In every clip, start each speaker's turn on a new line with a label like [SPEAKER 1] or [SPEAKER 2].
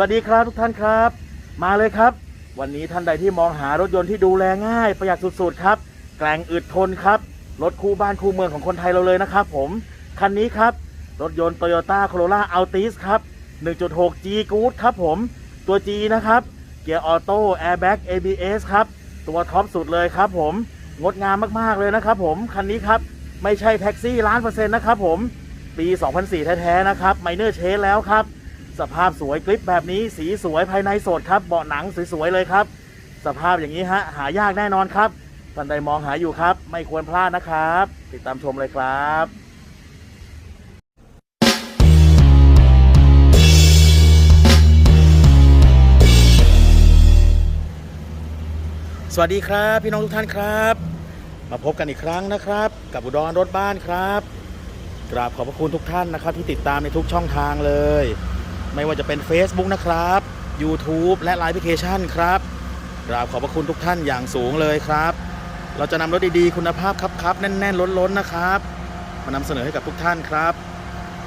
[SPEAKER 1] สวัสดีครับทุกท่านครับ มาเลยครับ วันนี้ท่านใดที่มองหารถยนต์ที่ดูแลง่าย ประหยัดสุดๆครับ แกร่งอึดทนครับ รถคู่บ้านคู่เมืองของคนไทยเราเลยนะครับผม คันนี้ครับ รถยนต์ Toyota Corolla Altis ครับ 1.6 G Good ครับผม ตัว G นะครับ เกียร์ออโต้ Airbag ABS ครับ ตัวท็อปสุดเลยครับผม งดงามมากๆเลยนะครับผม คันนี้ครับ ไม่ใช่แท็กซี่ล้านเปอร์เซ็นต์นะครับผม ปี 2004 แท้ๆนะครับไมเนอร์เชนแล้วครับ สภาพสวยกริปแบบนี้สีสวยภายในสดครับ เบาะหนังสวยๆเลยครับ สภาพอย่างนี้ฮะหายากแน่นอนครับท่านใดมองหาอยู่ครับ ไม่ควรพลาดนะครับ ติดตามชมเลยครับสวัสดีครับ พี่น้องทุกท่านครับ มาพบกันอีกครั้งนะครับ กับอุดรรถบ้านครับ กราบขอบพระคุณทุกท่านนะครับ ที่ติดตามในทุกช่องทางเลย ไม่ว่าจะเป็น Facebook นะครับ YouTube และไลน์แอปพลิเคชันครับกราบขอบพระคุณทุกท่านอย่างสูงเลยครับ เราจะนำรถดีๆ คุณภาพครับๆแน่นๆ ล้นๆ นะครับ มานำเสนอให้กับทุกท่านครับ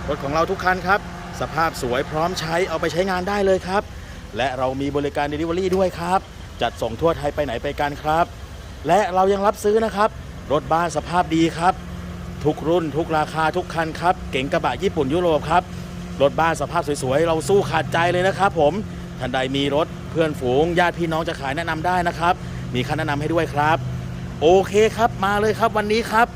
[SPEAKER 1] รถของเราทุกคันครับ สภาพสวยพร้อมใช้เอาไปใช้งานได้เลยครับ และเรามีบริการ Delivery ด้วยครับ จัดส่งทั่วไทยไปไหนไปกันครับ และเรายังรับซื้อนะครับ รถบ้านสภาพดีครับ ทุกรุ่นทุกราคาทุกคันครับ เก๋งกระบะญี่ปุ่นยุโรปครับ รถบ้านสภาพสวยๆ เราสู้ขาดใจเลยนะครับผมท่านใดมีรถเพื่อนฝูง ญาติพี่น้องจะขายแนะนำได้นะครับ มีคันแนะนำให้ด้วยครับ โอเคครับมาเลยครับวันนี้ครับ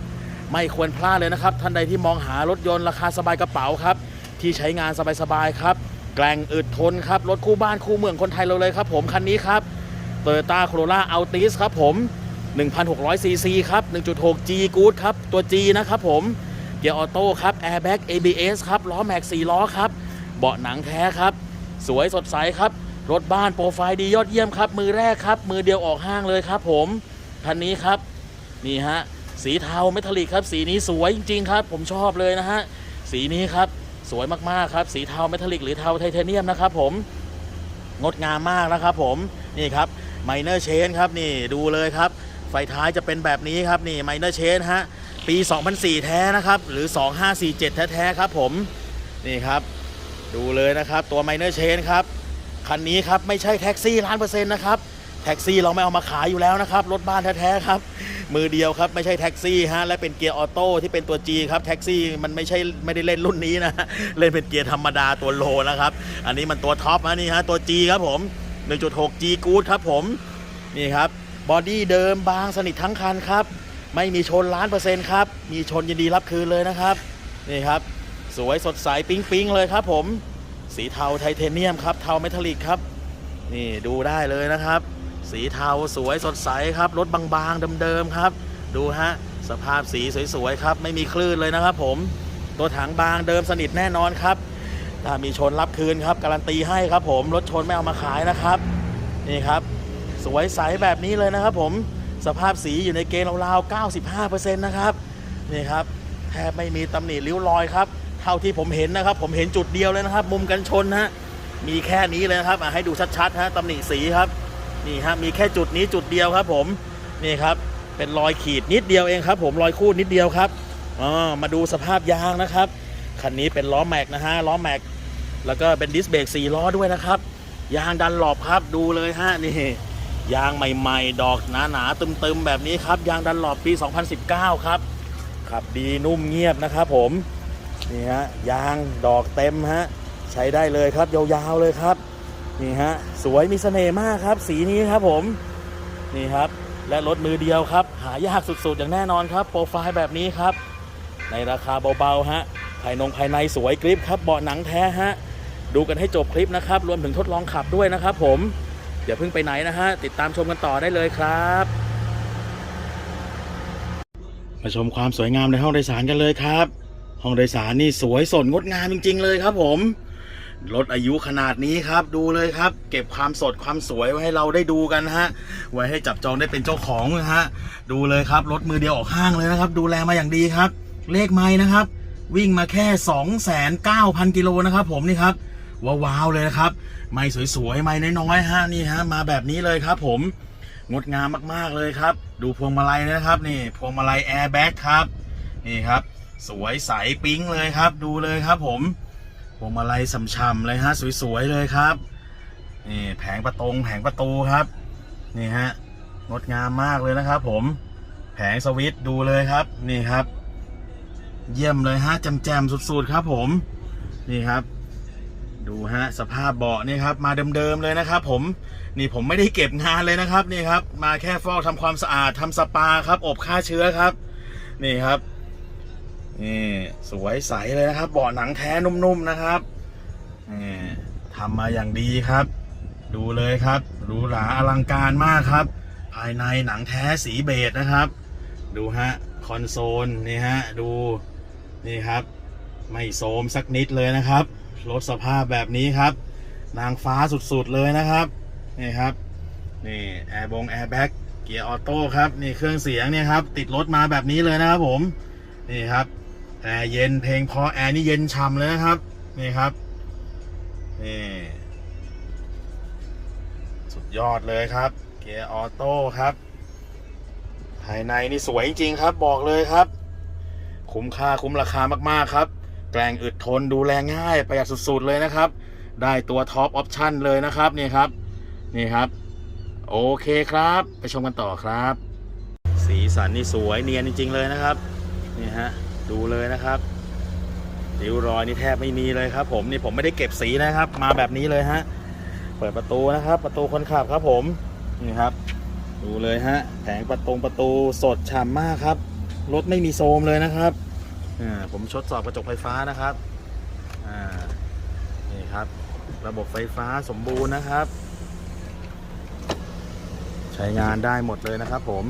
[SPEAKER 1] ไม่ควรพลาดเลยนะครับ ท่านใดที่มองหารถยนต์ราคาสบายกระเป๋าครับ ที่ใช้งานสบายๆครับ แกร่งอึดทนครับ รถคู่บ้านคู่เมืองคนไทยเราเลยครับผมคันนี้ครับ Toyota Corolla Altis ครับผม 1,600ซีซีครับ 1.6 G Good ครับ ตัว G นะครับผม กียร์ออโต้ครับ Airbag ABS ครับล้อแม็ก4ล้อครับเบาะหนังแท้ครับ สวยสดใสครับ รถบ้านโปรไฟล์ดียอดเยี่ยมครับ มือแรกครับ มือเดียวออกห้างเลยครับ ผมคันนี้ครับนี่ฮะสีเทาเมทัลลิกครับ สีนี้สวยจริงๆครับ ผมชอบเลยนะฮะสีนี้ครับสวยมากๆครับ สีเทาเมทัลลิกหรือเทาไทเทเนียมนะครับผมงดงามมากนะครับผมนี่ครับไมเนอร์เชนครับนี่ดูเลยครับ ไฟท้ายจะเป็นแบบนี้ครับนี่ไมเนอร์เชนฮะ ปี 2004 แท้นะครับ หรือ 2547 แท้ๆครับผมนี่ครับ ดูเลยนะครับ ตัวไมเนอร์เชนครับ คันนี้ครับ ไม่ใช่แท็กซี่ล้านเปอร์เซ็นต์นะครับ แท็กซี่เราไม่เอามาขายอยู่แล้วนะครับ รถบ้านแท้ๆครับ มือเดียวครับ ไม่ใช่แท็กซี่ฮะและเป็นเกียร์ออโต้ที่เป็นตัว G ครับแท็กซี่มันไม่ใช่ไม่ได้เล่นรุ่นนี้นะเล่นเป็นเกียร์ธรรมดาตัวโลนะครับ อันนี้มันตัวท็อปนะนี่ฮะตัว G ครับผม 1.6 G Good ครับผมนี่ครับบอดี้เดิมบางสนิททั้งคันครับ ไม่มีชนล้านเปอร์เซ็นต์ครับ มีชนยินดีรับคืนเลยนะครับ นี่ครับ สวยสดใสปิ๊งปิ๊งเลยครับผม สีเทาไทเทเนียมครับ เทาเมทัลลิกครับ นี่ดูได้เลยนะครับ สีเทาสวยสดใสครับ รถบางๆเดิมๆครับ ดูฮะ สภาพสีสวยๆครับ ไม่มีคลื่นเลยนะครับผม ตัวถังบางเดิมสนิทแน่นอนครับ ถ้ามีชนรับคืนครับ การันตีให้ครับผม รถชนไม่เอามาขายนะครับ นี่ครับ สวยใสแบบนี้เลยนะครับผม สภาพสีอยู่ในเกณฑ์ราวๆ95%นะครับนี่ครับแทบไม่มีตำหนิริ้วรอยครับ เท่าที่ผมเห็นนะครับ ผมเห็นจุดเดียวเลยนะครับ มุมกันชนฮะมีแค่นี้เลยนะครับอะให้ดูชัดๆฮะตำหนิสีครับนี่ฮะมีแค่จุดนี้จุดเดียวครับผมนี่ครับเป็นรอยขีดนิดเดียวเองครับ ผมรอยคูดนิดเดียวครับอ๋อมาดูสภาพยางนะครับคันนี้เป็นล้อแม็กนะฮะล้อแม็กแล้วก็เป็นดิสเบรก4ล้อด้วยนะครับยางดันหลอบครับดูเลยฮะนี่ ยางใหม่ๆ ดอกหนาๆตึมๆ แบบนี้ครับ ยางดันหลอบปี 2019 ครับ ขับดีนุ่มเงียบนะครับผม นี่ฮะ ยางดอกเต็มฮะ ใช้ได้เลยครับ ยาวๆเลยครับ นี่ฮะ สวยมีเสน่ห์มากครับ สีนี้ครับผม นี่ครับ และรถมือเดียวครับ หายากสุดๆ อย่างแน่นอนครับ โปรไฟล์แบบนี้ครับ ในราคาเบาๆ ฮะ ภายนงภายในสวยกริปครับ เบาะหนังแท้ฮะ ดูกันให้จบคลิปนะครับ รวมถึงทดลองขับด้วยนะครับผม อย่าเพิ่งไปไหนนะฮะ ติดตามชมกันต่อได้เลยครับ มาชมความสวยงามในห้องโดยสารกันเลยครับ ห้องโดยสารนี่สวยสดงดงามจริง ๆ เลยครับผมรถอายุขนาดนี้ครับดูเลยครับ เก็บความสดความสวยไว้ให้เราได้ดูกันฮะ ไว้ให้จับจองได้เป็นเจ้าของนะฮะ ดูเลยครับรถมือเดียวออกห้างเลยนะครับ ดูแลมาอย่างดีครับ เลขไม้นะครับ วิ่งมาแค่ 29,000 กิโลนะครับผมนี่ครับ ว้าวๆเลยนะครับ ไม้สวยๆ ไม้น้อยๆฮะนี่ฮะมาแบบนี้เลยครับผมงดงามมากๆเลยครับ ดูพวงมาลัยนะครับ นี่พวงมาลัยแอร์แบ็กครับนี่ครับ สวยใสปิ๊งเลยครับ ดูเลยครับผมพวงมาลัยฉ่ำเลยฮะสวยๆเลยครับนี่แผงประตงแผงประตูครับนี่ฮะงดงามมากเลยนะครับ ผมแผงสวิตดูเลยครับนี่ครับ เยี่ยมเลยฮะแจมๆสุดๆครับผมนี่ครับ ดูฮะสภาพเบาะนี่ครับมาเดิมๆเลยนะครับ ผมนี่ผมไม่ได้เก็บงานเลยนะครับนี่ครับ มาแค่ฟอกทำความสะอาดทำสปาครับ อบฆ่าเชื้อครับ นี่ครับนี่สวยใสเลยนะครับ เบาะหนังแท้นุ่มๆนะครับนี่ทำมาอย่างดีครับ ดูเลยครับหรูหราอลังการมากครับ ภายในหนังแท้สีเบจนะครับ ดูฮะคอนโซลนี่ฮะดูนี่ครับ ไม่โทรมสักนิดเลยนะครับ รถสภาพแบบนี้ครับ นางฟ้าสุดๆเลยนะครับนี่ครับนี่แอร์บงแอร์แบ็กเกียร์ออโต้ครับนี่เครื่องเสียงเนี่ยครับติดรถมาแบบนี้เลยนะครับผมนี่ครับแอร์เย็นเพลงพอแอร์นี่เย็นฉ่ำเลยนะครับนี่ครับนี่สุดยอดเลยครับ เกียร์ออโต้ครับ ภายในนี่สวยจริงๆครับ บอกเลยครับ คุ้มค่าคุ้มราคามากๆครับ แกร่งอึดทนดูแลง่ายประหยัดสุดๆเลยนะครับ ได้ตัวท็อปออปชั่นเลยนะครับนี่ครับนี่ครับ โอเคครับ ไปชมกันต่อครับ สีสันนี่สวยเนียนจริง ๆ เลยนะครับนี่ฮะดูเลยนะครับริ้วรอยนี่แทบไม่มีเลยครับ ผมนี่ผมไม่ได้เก็บสีนะครับ มาแบบนี้เลยฮะเปิดประตูนะครับ ประตูคนขับครับผมนี่ครับ ดูเลยฮะแผงประตูประตูสดฉ่ำมากครับรถไม่มีโซมเลยนะครับ ผมชดสอบกระจกไฟฟ้านะครับนี่ครับ ระบบไฟฟ้าสมบูรณ์นะครับ ใช้งานได้หมดเลยนะครับผม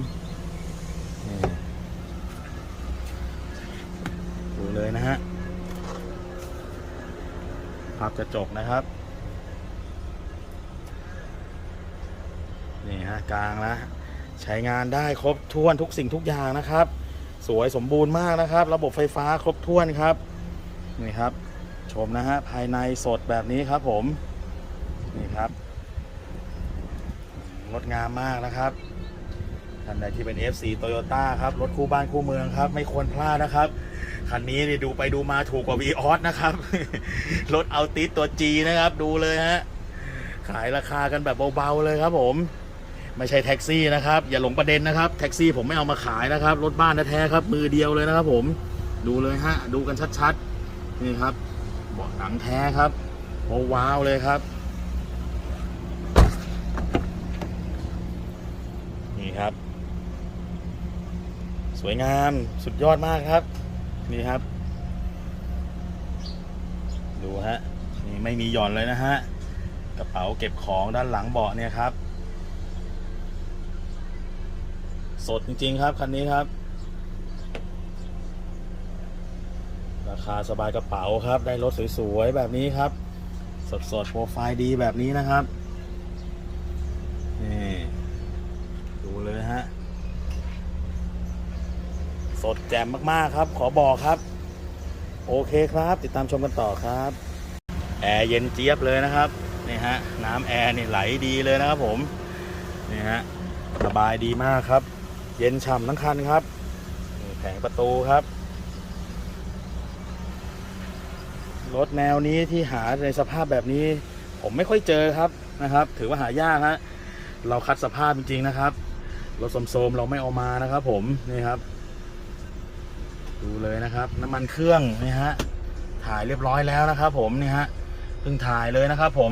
[SPEAKER 1] ดูเลยนะฮะพับกระจกนะครับ นี่ฮะกลางแล้วใช้งานได้ครบถ้วนทุกสิ่งทุกอย่างนะครับ สวยสมบูรณ์มากนะครับ ระบบไฟฟ้าครบถ้วนครับนี่ครับ ชมนะฮะภายในสดแบบนี้ครับผมนี่ครับงดงามมากนะครับท่านใดที่เป็น FC Toyota ครับ รถคู่บ้านคู่เมืองครับ ไม่ควรพลาดนะครับ คันนี้นี่ดูไปดูมาถูกกว่า v ีออสนะครับ รถเอาติสตัว G นะครับ ดูเลยฮะ ขายราคากันแบบเบา ๆ เลยครับผม ไม่ใช่แท็กซี่นะครับ อย่าหลงประเด็นนะครับ แท็กซี่ผมไม่เอามาขายนะครับ รถบ้านแท้ๆครับ มือเดียวเลยนะครับ ผมดูเลยฮะดูกันชัดๆนี่ครับเบาะหนังแท้ครับโอ้ว้าวเลยครับนี่ครับ สวยงามสุดยอดมากครับ นี่ครับ ดูฮะนี่ไม่มีหย่อนเลยนะฮะกระเป๋าเก็บของด้านหลังเบาะเนี่ยครับ สดจริง ๆ ครับ คันนี้ครับ ราคาสบายกระเป๋าครับ ได้รถสวยๆแบบนี้ครับ สดๆโปรไฟล์ดีแบบนี้นะครับนี่ดูเลยฮะสดแจ่มมากๆครับ ขอบอกครับ โอเคครับ ติดตามชมกันต่อครับแอร์เย็นเจี๊ยบเลยนะครับนี่ฮะน้ำแอร์นี่ไหลดีเลยนะครับผมนี่ฮะสบายดีมากครับ เย็นฉ่ำทั้งคันครับแผงประตูครับ รถแนวนี้ที่หาในสภาพแบบนี้ ผมไม่ค่อยเจอครับนะครับ ถือว่าหายากฮะเราคัดสภาพจริงๆนะครับรถโสมๆเราไม่เอามานะครับ ผมนี่ครับ ดูเลยนะครับ น้ำมันเครื่องนี่ฮะถ่ายเรียบร้อยแล้วนะครับ ผมนี่ฮะเพิ่งถ่ายเลยนะครับ ผม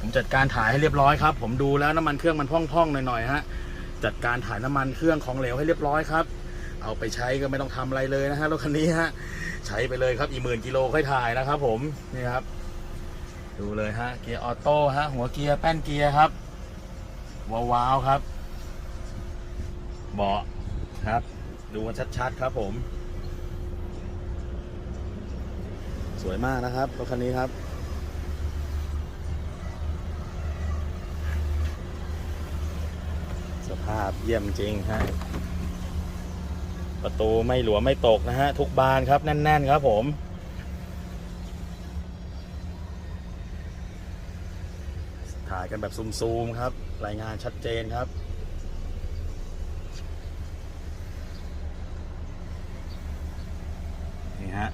[SPEAKER 1] ผมจัดการถ่ายให้เรียบร้อยครับ ผมดูแล้วน้ำมันเครื่องมันพองๆหน่อยๆฮะ จัดการถ่ายน้ำมันเครื่องของเหลวให้เรียบร้อยครับ เอาไปใช้ก็ไม่ต้องทำอะไรเลยนะฮะรถคันนี้ฮะใช้ไปเลยครับอีกหมื่นกิโลค่อยถ่ายนะครับ ผมนี่ครับ ดูเลยฮะเกียร์ออโต้ฮะหัวเกียร์แป้นเกียร์ครับว้าวๆครับเบาะครับ ดูกันชัดๆครับผม สวยมากนะครับรถคันนี้ครับ ภาพเยี่ยมจริงฮะประตูไม่หลวมไม่ตกนะฮะ ทุกบานครับแน่น ๆ ครับผมถ่ายกันแบบซูมๆครับ รายงานชัดเจนครับนี่ฮะ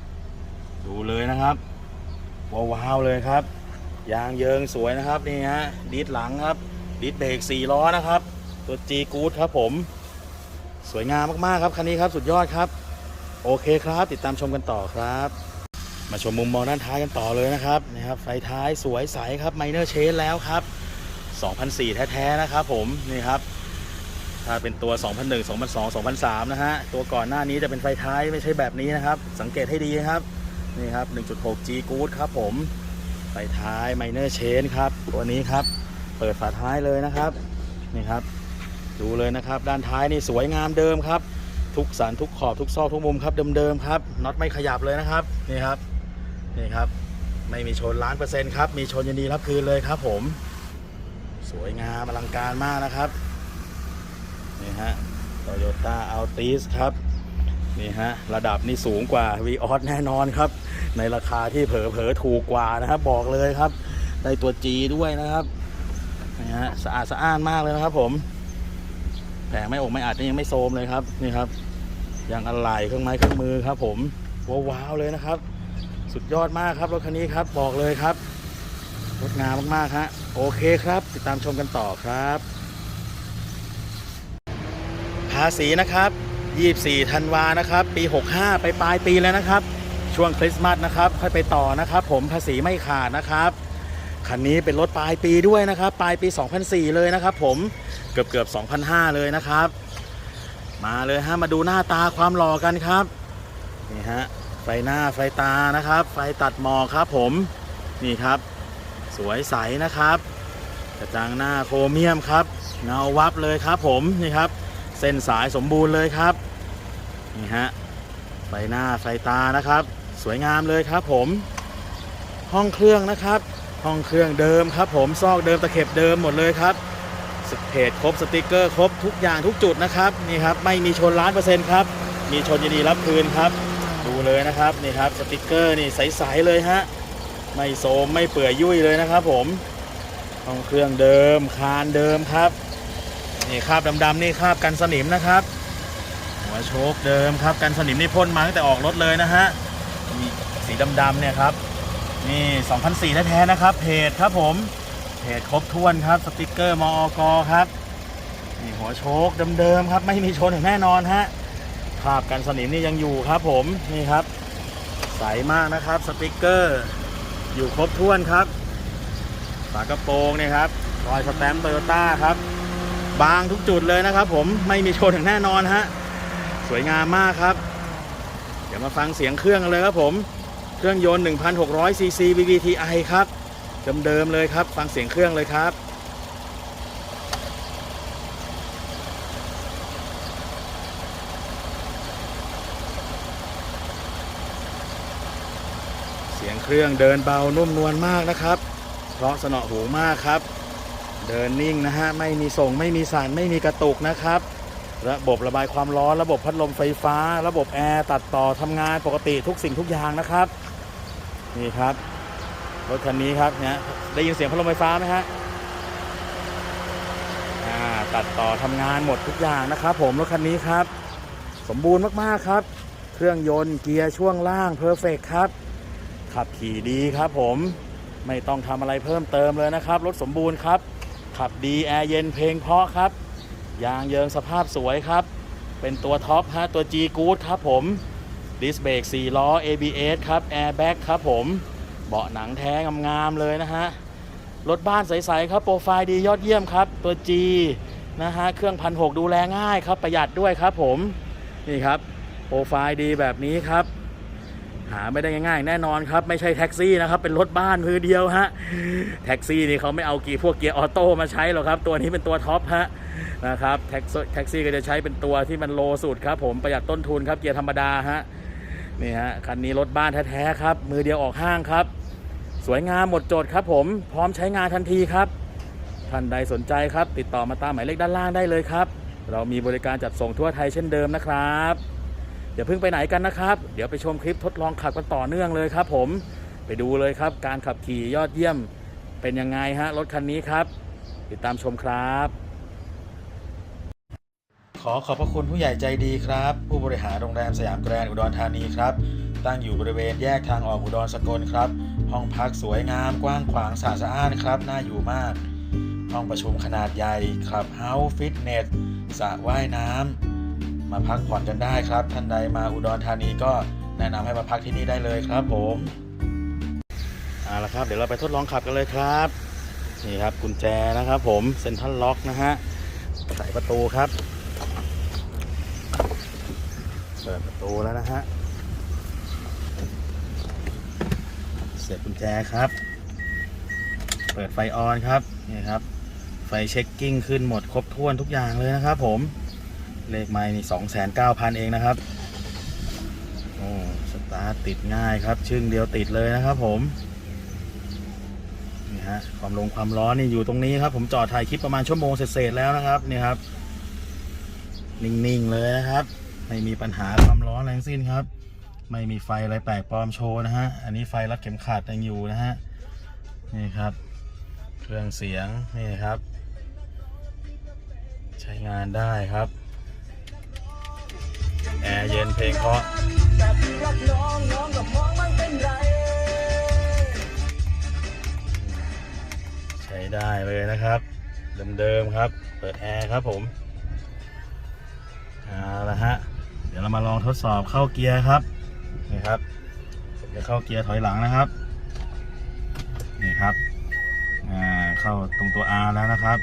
[SPEAKER 1] ดูเลยนะครับว้าวๆเลยครับ ยางเยิงสวยนะครับนี่ฮะดิสหลังครับดิสเบรก4ล้อนะครับ ตัว G Good ครับผม สวยงามมาก ๆ ครับ คันนี้ครับสุดยอดครับ โอเคครับ ติดตามชมกันต่อครับ มาชมมุมมองด้านท้ายกันต่อเลยนะครับนะครับไฟท้ายสวยใสครับไมเนอร์เชนแล้วครับ2004 แท้ ๆ นะครับผมนี่ครับ ถ้าเป็นตัว 2001 2002 2003 นะฮะ ตัวก่อนหน้านี้จะเป็นไฟท้ายไม่ใช่แบบนี้นะครับ สังเกตให้ดีครับ นี่ครับ 1.6 G Good ครับผม ไฟท้ายไมเนอร์เชนครับ ตัวนี้ครับ เปิดฝาท้ายเลยนะครับ นี่ครับ ดูเลยนะครับ ด้านท้ายนี่สวยงามเดิมครับ ทุกสันทุกขอบทุกซอกทุกมุมครับเดิมๆครับน็อตไม่ขยับเลยนะครับนี่ครับนี่ครับไม่มีชนล้านเปอร์เซ็นต์ครับมีชนยินดีรับคืนเลยครับ ผม สวยงามอลังการมากนะครับนี่ฮะโตโยต้าอัลติสครับนี่ฮะระดับนี่สูงกว่า v ีออสแน่นอนครับ ในราคาที่เผลอเผลอๆถูกกว่านะครับบอกเลยครับได้ตัว G ด้วยนะครับนี่ฮะสะอาดสะอ้านมากเลยนะครับผม แผงไม่อกไม่อาจยังไม่โซมเลยครับนี่ครับยางอะไหล่เครื่องไม้เครื่องมือครับ ผมว้าวๆเลยนะครับ สุดยอดมากครับรถคันนี้ครับบอกเลยครับงดงามมากๆฮะโอเคครับ ติดตามชมกันต่อครับ ภาษีนะครับ24ธันวานะครับ ปี 65 ไปปลายปีแล้วนะครับ ช่วงคริสต์มาสนะครับ ค่อยไปต่อนะครับ ผมภาษีไม่ขาดนะครับ คันนี้เป็นรถปลายปีด้วยนะครับ ปลายปี 2004 เลยนะครับ ผมเกือบเกือบ2,005 เลยนะครับ มาเลยฮะมาดูหน้าตาความหล่อกันครับนี่ฮะไฟหน้าไฟตานะครับ ไฟตัดหมอกครับ ผมนี่ครับ สวยใสนะครับกระจังหน้าโครเมียมครับเงาวับเลยครับ ผมนี่ครับ เส้นสายสมบูรณ์เลยครับนี่ฮะไฟหน้าไฟตานะครับ สวยงามเลยครับ ผม ห้องเครื่องนะครับ ห้องเครื่องเดิมครับ ผมซอกเดิมตะเข็บเดิมหมดเลยครับสเพจครบสติกเกอร์ครบทุกอย่างทุกจุดนะครับนี่ครับไม่มีชนล้านเปอร์เซ็นต์ครับมีชนยินดีรับคืนครับ ดูเลยนะครับนี่ครับสติกเกอร์นี่ใสๆเลยฮะไม่โสมไม่เปื่อยยุ่ยเลยนะครับ ผมห้องเครื่องเดิมคานเดิมครับนี่คราบดำๆนี่คราบกันสนิมนะครับหัวโชคเดิมครับกันสนิมนี่พ่นมาตั้งแต่ออกรถเลยนะฮะมีสีดำๆเนี่ยครับ นี่2004แท้ๆนะครับ เพจครับผม เพจครบถ้วนครับ สติกเกอร์มอกครับ นี่หัวโชคเดิมๆครับ ไม่มีชนอย่างแน่นอนฮะคราบกันสนิมนี่ยังอยู่ครับผม นี่ครับ ใสมากนะครับ สติกเกอร์ อยู่ครบถ้วนครับ ฝากระโปรงเนี่ยครับรอยสแตมป์โตโยต้าครับ บางทุกจุดเลยนะครับผม ไม่มีชนอย่างแน่นอนฮะ สวยงามมากครับ เดี๋ยวมาฟังเสียงเครื่องกันเลยครับผม เครื่องยนต์ 1,600ซีซี VVTi ครับ เดิมๆเลยครับ ฟังเสียงเครื่องเลยครับ เสียงเครื่องเดินเบานุ่มนวลมากนะครับ เพราะสนอหูมากครับ เดินนิ่งนะฮะ ไม่มีส่ง ไม่มีสารไม่มีกระตุกนะครับ ระบบระบายความร้อน ระบบพัดลมไฟฟ้า ระบบแอร์ตัดต่อทำงานปกติทุกสิ่งทุกอย่างนะครับ นี่ครับ รถคันนี้ครับเนี่ยได้ยินเสียงพัดลมไฟฟ้าไหมฮะตัดต่อทำงานหมดทุกอย่างนะครับ ผมรถคันนี้ครับ สมบูรณ์มากๆครับ เครื่องยนต์เกียร์ช่วงล่างเพอร์เฟกครับ ขับขี่ดีครับผมไม่ต้องทำอะไรเพิ่มเติมเลยนะครับ รถสมบูรณ์ครับ ขับดีแอร์เย็นเพลงเพาะครับ ยางเยิงสภาพสวยครับ เป็นตัวท็อปฮะตัว G Good ครับผม ดิสเบรก4ล้อ ABS ครับแอร์แบ็กครับผม เบาะหนังแท้งามๆเลยนะฮะ รถบ้านใสๆครับโปรไฟล์ดียอดเยี่ยมครับ ตัว G นะฮะ เครื่องพันหดูแลง่ายครับ ประหยัดด้วยครับผม นี่ครับ โปรไฟล์ดีแบบนี้ครับ หาไม่ได้ง่ายๆ แน่นอนครับ ไม่ใช่แท็กซี่นะครับ เป็นรถบ้านมือเดียวฮะ แท็กซี่นี่เขาไม่เอากี่พวกเกียร์ออโต้มาใช้หรอกครับ ตัวนี้เป็นตัวท็อปฮะนะครับแท็กซี่แท็กซี่ก็จะใช้เป็นตัวที่มันโลสุดครับผมประหยัดต้นทุนครับเกียร์ธรรมดาฮะ นี่ฮะคันนี้รถบ้านแท้ๆครับ มือเดียวออกห้างครับ สวยงามหมดโจทย์ครับผมพร้อมใช้งานทันทีครับ ท่านใดสนใจครับ ติดต่อมาตามหมายเลขด้านล่างได้เลยครับ เรามีบริการจัดส่งทั่วไทยเช่นเดิมนะครับอย่าเพิ่งไปไหนกันนะครับ เดี๋ยวไปชมคลิปทดลองขับกันต่อเนื่องเลยครับ ผมไปดูเลยครับ การขับขี่ยอดเยี่ยมเป็นยังไงฮะรถคันนี้ครับ ติดตามชมครับ ขอขอบพระคุณผู้ใหญ่ใจดีครับ ผู้บริหารโรงแรมสยามแกรนด์อุดรธานีครับ ตั้งอยู่บริเวณแยกทางออกอุดรสกลครับ ห้องพักสวยงามกว้างขวางสะอาดสะอ้านครับ น่าอยู่มาก ห้องประชุมขนาดใหญ่ครับเฮาส์ฟิตเนสสระว่ายน้ำมาพักผ่อนกันได้ครับ ท่านใดมาอุดรธานีก็แนะนำให้มาพักที่นี่ได้เลยครับผมเอาละครับ เดี๋ยวเราไปทดลองขับกันเลยครับนี่ครับกุญแจนะครับผมเซ็นทรัลล็อกนะฮะใส่ประตูครับ เปิดประตูแล้วนะฮะ เสียบกุญแจครับ เปิดไฟออนครับนี่ครับ ไฟเช็คกิ้งขึ้นหมดครบถ้วนทุกอย่างเลยนะครับผม เลขไม้นี่สองแสนเก้าพันเองนะครับ โอ้สตาร์ทติดง่ายครับ ชึ่งเดียวติดเลยนะครับผมนี่ฮะความลงความร้อนนี่อยู่ตรงนี้ครับ ผมจอดถ่ายคลิปประมาณชั่วโมงเศษๆแล้วนะครับนี่ครับ นิ่งๆเลยนะครับ ไม่มีปัญหาความร้อนอะไรทั้งสิ้นครับ ไม่มีไฟอะไรแปลกปลอมโชว์นะฮะ อันนี้ไฟรัดเข็มขัดยังอยู่นะฮะ นี่ครับ เครื่องเสียง นี่ครับ ใช้งานได้ครับ แอร์เย็นเพลงเพราะ
[SPEAKER 2] แต่พี่รักน้องน้องกับมองไม่เป็นไร
[SPEAKER 1] ใช้ได้เลยนะครับ เดิมๆครับ เปิดแอร์ครับผมเอาละฮะ เดี๋ยวเรามาลองทดสอบเข้าเกียร์ครับนี่ครับผมจะเข้าเกียร์ถอยหลังนะครับนี่ครับอ่าเข้าตรงตัว R แล้วนะครับ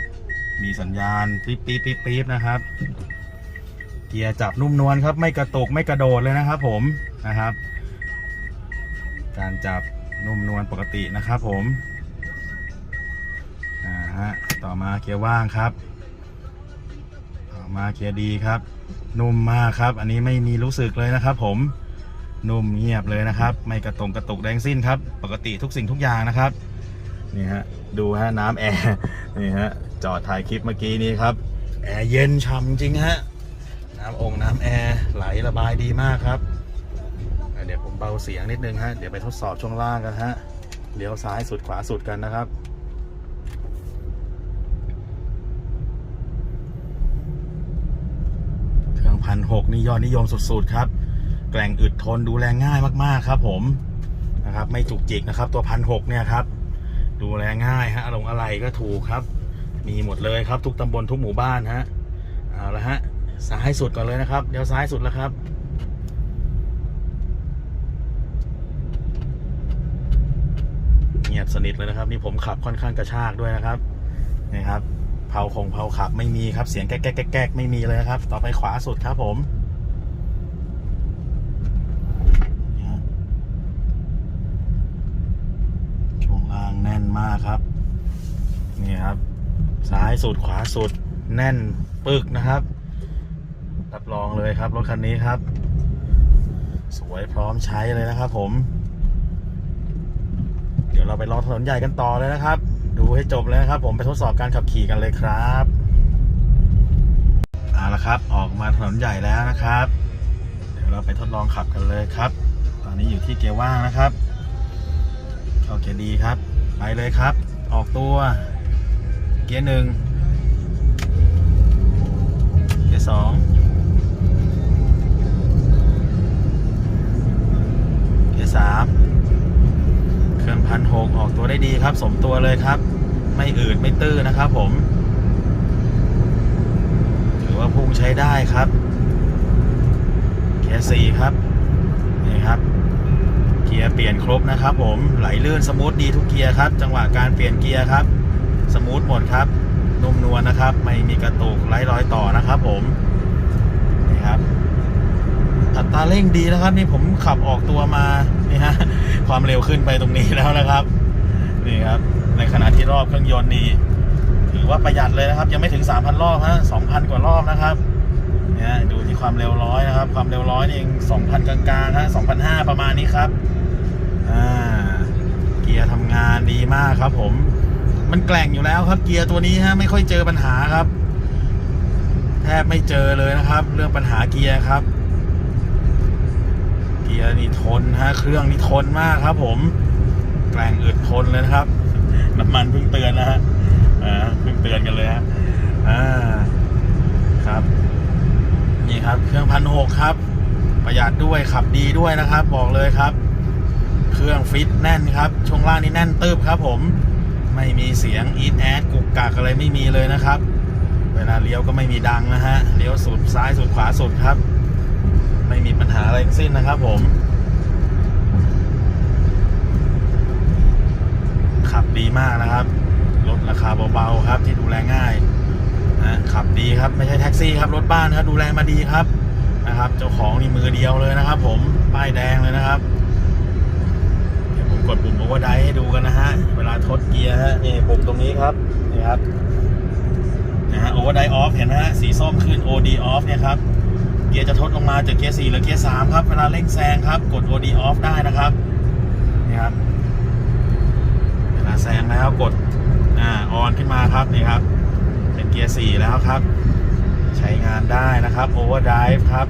[SPEAKER 1] มีสัญญาณปี๊บปี๊บปี๊บปี๊บนะครับ เกียร์จับนุ่มนวลครับ ไม่กระตุกไม่กระโดดเลยนะครับผมนะครับ การจับนุ่มนวลปกตินะครับผมอ่าฮะต่อมาเกียร์ว่างครับ ต่อมาเกียร์ดีครับ นุ่มมากครับ อันนี้ไม่มีรู้สึกเลยนะครับ ผมนุ่มเงียบเลยนะครับ ไม่กระตงกระตุกแดงสิ้นครับ ปกติทุกสิ่งทุกอย่างนะครับนี่ฮะดูฮะน้ำแอร์นี่ฮะจอดถ่ายคลิปเมื่อกี้นี้ครับแอร์เย็นฉ่ำจริงฮะน้ำองค์น้ำแอร์ไหลระบายดีมากครับเดี๋ยวผมเบาเสียงนิดนึงฮะเดี๋ยวไปทดสอบช่วงล่างกันฮะเลี้ยวซ้ายสุดขวาสุดกันนะครับ เครื่อง พันหกนี่ยอดนิยมสุดๆ ครับ แกล่งอึดทนดูแลง่ายมากๆครับ ผมนะครับ ไม่จุกจิกนะครับ ตัวพันหกเนี่ยครับ ดูแลง่ายฮะอารมณ์อะไรก็ถูกครับ มีหมดเลยครับทุกตำบลทุกหมู่บ้านฮะเอาละฮะซ้ายสุดก่อนเลยนะครับเดี๋ยวซ้ายสุดแล้วครับเงียบสนิทเลยนะครับ นี่ผมขับค่อนข้างกระชากด้วยนะครับนี่ครับาคงเผาขับไม่มีครับ เสียงแก๊กแก๊กแก๊กไม่มีเลยครับ ต่อไปขวาสุดครับผมช่วงล่างแน่นมากครับ นี่ครับ ซ้ายสุดขวาสุด แน่นปึกนะครับ รับรองเลยครับรถคันนี้ครับ สวยพร้อมใช้เลยนะครับผม เดี๋ยวเราไปลองถนนใหญ่กันต่อเลยนะครับ ดูให้จบเลยครับ ผมไปทดสอบการขับขี่กันเลยครับเอาละครับ ออกมาถนนใหญ่แล้วนะครับ เดี๋ยวเราไปทดลองขับกันเลยครับ ตอนนี้อยู่ที่เกียร์ว่างนะครับ เข้าเกียร์ดีครับ ไปเลยครับ ออกตัว เกียร์หนึ่งเกียร์สองเกียร์สาม พันหกออกตัวได้ดีครับ สมตัวเลยครับ ไม่อืดไม่ตื้อนะครับผม ถือว่าพุ่งใช้ได้ครับเกียร์สี่ครับ นี่ครับ เกียร์เปลี่ยนครบนะครับ ผมไหลลื่นสมูทดีทุกเกียร์ครับ จังหวะการเปลี่ยนเกียร์ครับ สมูทหมดครับนุ่มนวลนะครับ ไม่มีกระตุกไร้รอยต่อนะครับ ผม อัตราเร่งดีนะครับ นี่ผมขับออกตัวมานี่ฮะความเร็วขึ้นไปตรงนี้แล้วนะครับ นี่ครับ ในขณะที่รอบเครื่องยนต์นี่ถือว่าประหยัดเลยนะครับ ยังไม่ถึง 3,000 รอบฮะ2,000 กว่ารอบนะครับเนี่ยดูที่ความเร็วร้อยนะครับ ความเร็วร้อยนี่เอง2,000 กลางๆฮะ2,500 ประมาณนี้ครับอ่าเกียร์ทำงานดีมากครับ ผมมันแกล่งอยู่แล้วครับ เกียร์ตัวนี้ฮะไม่ค่อยเจอปัญหาครับ แทบไม่เจอเลยนะครับ เรื่องปัญหาเกียร์ครับ เกียร์นี่ทนฮะเครื่องนี่ทนมากครับ ผมแกร่งอึดทนเลยนะครับ น้ำมันเพิ่งเตือนนะฮะอ่าเพิ่งเตือนกันเลยฮะอ่าครับ นี่ครับ เครื่องพันหกครับ ประหยัดด้วยขับดีด้วยนะครับ บอกเลยครับ เครื่องฟิตแน่นครับช่วงล่างนี่แน่นตึบครับผมไม่มีเสียงอีทแอดกุกกักอะไรไม่มีเลยนะครับ เวลาเลี้ยวก็ไม่มีดังนะฮะเลี้ยวสุดซ้ายสุดขวาสุดครับ ไม่มีปัญหาอะไรทั้งสิ้นนะครับผม ขับดีมากนะครับ รถราคาเบาๆครับ ที่ดูแลง่ายนะขับดีครับไม่ใช่แท็กซี่ครับ รถบ้านครับดูแลมาดีครับนะครับ เจ้าของนี่มือเดียวเลยนะครับ ผมป้ายแดงเลยนะครับเดี๋ยวผมกดปุ่มโอเวอร์ไดให้ดูกันนะฮะเวลาทดเกียร์ฮะนี่ปุ่มตรงนี้ครับนี่ครับนะฮะโอเวอร์ไดออฟเห็นไหมฮะสีส้มขึ้น OD off เนี่ยครับ เกียร์จะทดลงมาจากเกียร์4หรือเกียร์3ครับ เวลาเร่งแซงครับ กด OD off ได้นะครับนี่ครับเวลาแซงแล้วกดอ่าออนขึ้นมาครับนี่ครับ เป็นเกียร์4แล้วครับ ใช้งานได้นะครับ Overdrive ครับ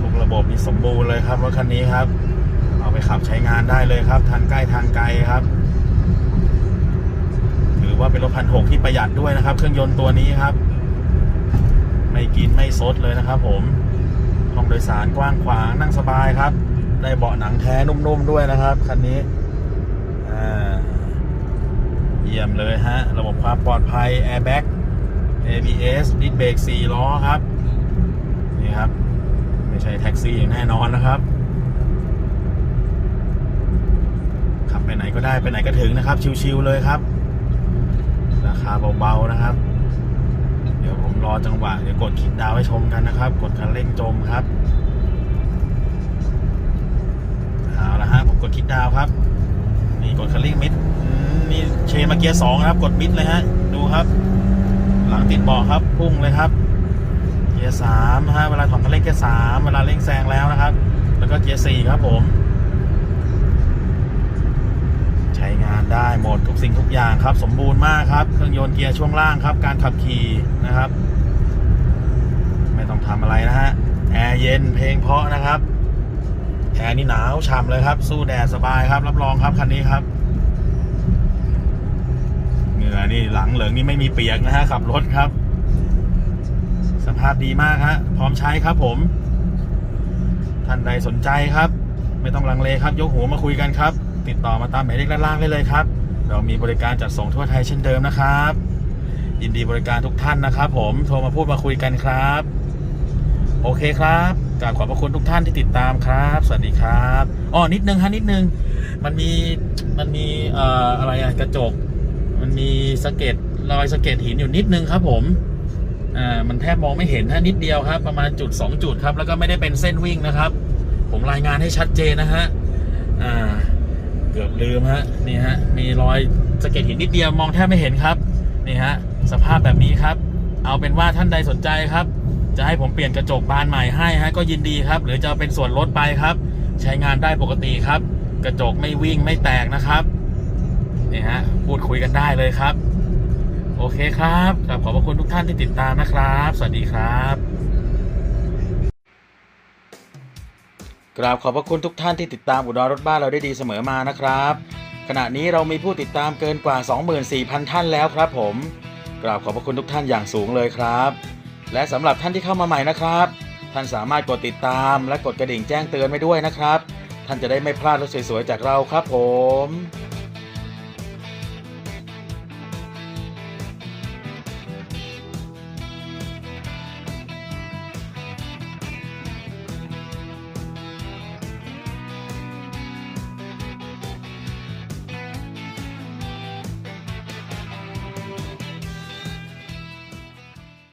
[SPEAKER 1] ทุกระบบนี่สมบูรณ์เลยครับรถคันนี้ครับ เอาไปขับใช้งานได้เลยครับ ทางใกล้ทางไกลครับถือว่าเป็นรถพันหกที่ประหยัดด้วยนะครับ เครื่องยนต์ตัวนี้ครับ ไม่กินไม่ซดเลยนะครับ ผมห้องโดยสารกว้างขวางนั่งสบายครับ ได้เบาะหนังแท้นุ่มๆด้วยนะครับคันนี้เยี่ยมเลยฮะ ระบบความปลอดภัย Airbag ABS ดิสเบรก4ล้อครับ นี่ครับ ไม่ใช่แท็กซี่อย่างแน่นอนนะครับขับไปไหนก็ได้ไปไหนก็ถึงนะครับ ชิวๆเลยครับ ราคาเบาๆนะครับ รอจังหวะเดี๋ยวกดคลิกดาวให้ชมกันนะครับ กดคันเร่งจมครับเอาละฮะผมกดคลิกดาวครับ นี่กดคันเร่งมิดนี่เชมาเกียร์สองครับ กดมิดเลยฮะดูครับ หลังติดเบาะครับพุ่งเลยครับ เกียร์สามฮะเวลาถอนคันเร่งเกียร์สามเวลาเร่งแซงแล้วนะครับ แล้วก็เกียร์สี่ครับผมใช้งานได้หมดทุกสิ่งทุกอย่างครับ สมบูรณ์มากครับ เครื่องยนต์เกียร์ช่วงล่างครับ การขับขี่นะครับ ต้องทำอะไรนะฮะ แอร์เย็นเพลงเพาะนะครับ แอร์นี่หนาวฉ่ำเลยครับ สู้แดดสบายครับ รับรองครับคันนี้ครับเหงื่อนี่หลังเหลืองนี่ไม่มีเปียกนะฮะขับรถครับ สภาพดีมากฮะพร้อมใช้ครับผม ท่านใดสนใจครับ ไม่ต้องลังเลครับ ยกหูมาคุยกันครับ ติดต่อมาตามหมายเลขด้านล่างได้เลยครับ เรามีบริการจัดส่งทั่วไทยเช่นเดิมนะครับยินดีบริการทุกท่านนะครับผม โทรมาพูดมาคุยกันครับ โอเคครับกราบขอบพระคุณทุกท่านที่ติดตามครับ สวัสดีครับอ๋อนิดนึงฮะนิดนึง มันมีมันมีเอ่ออะไรอะกระจก มันมีสะเก็ดรอยสะเก็ดหินอยู่นิดนึงครับ ผมอ่ามันแทบมองไม่เห็นฮะนิดเดียวครับ ประมาณจุด 2 จุดครับ แล้วก็ไม่ได้เป็นเส้นวิ่งนะครับ ผมรายงานให้ชัดเจนนะฮะอ่าเกือบลืมฮะนี่ฮะมีรอยสะเก็ดหินนิดเดียวมองแทบไม่เห็นครับนี่ฮะสภาพแบบนี้ครับ เอาเป็นว่าท่านใดสนใจครับ จะให้ผมเปลี่ยนกระจกบานใหม่ให้ฮะก็ยินดีครับ หรือจะเป็นส่วนลดไปครับ ใช้งานได้ปกติครับ กระจกไม่วิ่งไม่แตกนะครับนี่ฮะพูดคุยกันได้เลยครับ โอเคครับกราบขอบพระคุณทุกท่านที่ติดตามนะครับ สวัสดีครับกราบขอบพระคุณทุกท่านที่ติดตามอุดรรถบ้านเราได้ดีเสมอมานะครับ ขณะนี้เรามีผู้ติดตามเกินกว่า 24,000 ท่านแล้วครับผม กราบขอบพระคุณทุกท่านอย่างสูงเลยครับ และสำหรับท่านที่เข้ามาใหม่นะครับ ท่านสามารถกดติดตามและกดกระดิ่งแจ้งเตือนไว้ด้วยนะครับ ท่านจะได้ไม่พลาดรถสวยๆจากเราครับผม